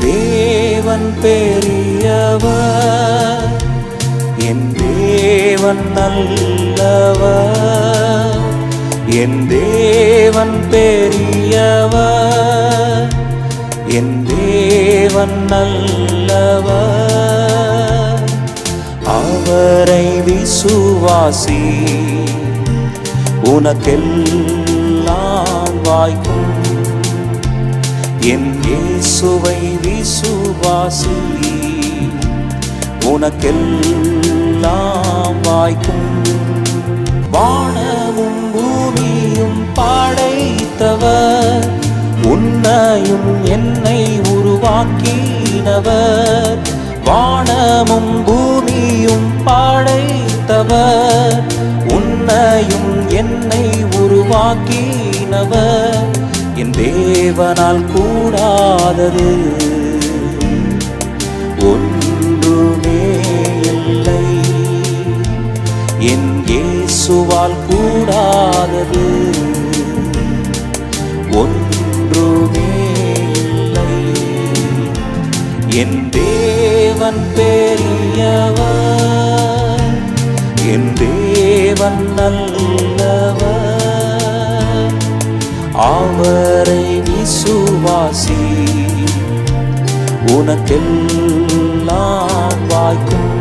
தேவன் பெரியவர் என் தேவன் நல்லவர். என் தேவன் பெரியவர் என் தேவன் நல்லவர். அவரை விசுவாசி உனக்கெல்லாம் வாய்க்கும். என் இயேசுவை விசுவாசி உனக்கெல்லாம் வாய்க்கும். வானமும் பூமியும் படைத்தவர். உன்னையும் என்னை உருவாக்கினவர். வானமும் பூமியும் படைத்தவர். உன்னையும் என்னை உருவாக்கினவர். என் தேவனால் கூடாதது. ஒன்றுமே இல்லை. என் இயேசுவால் கூடாதது. ஒன்றுமே இல்லை. என் தேவன் பெரியவர். என் தேவன் நல்ல அவரை விசுவாசி உனக்கெல்லாம் வாய்க்கும்.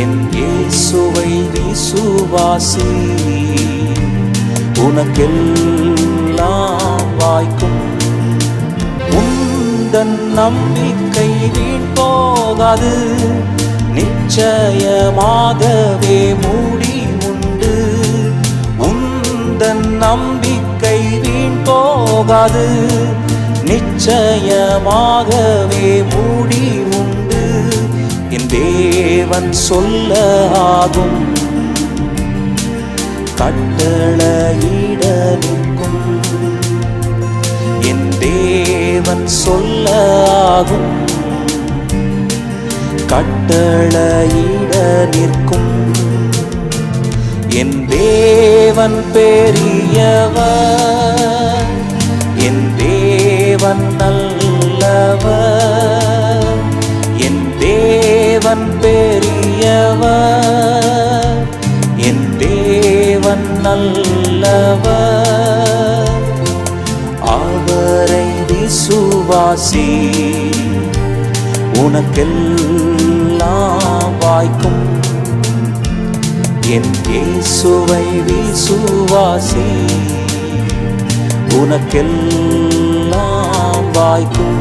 என் இயேசுவை விசுவாசி உனக்கெல்லாம் வாய்க்கும். உந்தன் நம்பிக்கை வீண் போகாது நிச்சயமாகவே மூடி நம்பிக்கை வீண் போகாது. நிச்சயமாகவே மூடி உண்டு. என் தேவன் சொல்ல ஆகும். கட்டளையிட நிற்கும். என் தேவன் சொல்ல ஆகும். கட்டளையிட நிற்கும். என் தேவன் பெரியவர். என் தேவன் நல்லவர். என் தேவன் பெரியவர். என் தேவன் நல்லவர். அவரை விசுவாசி உனக்கெல்லாம் வாய்க்கும் என் இயேசுவை விசுவாசி. உனக்கெல்லாம் வாய்க்கும்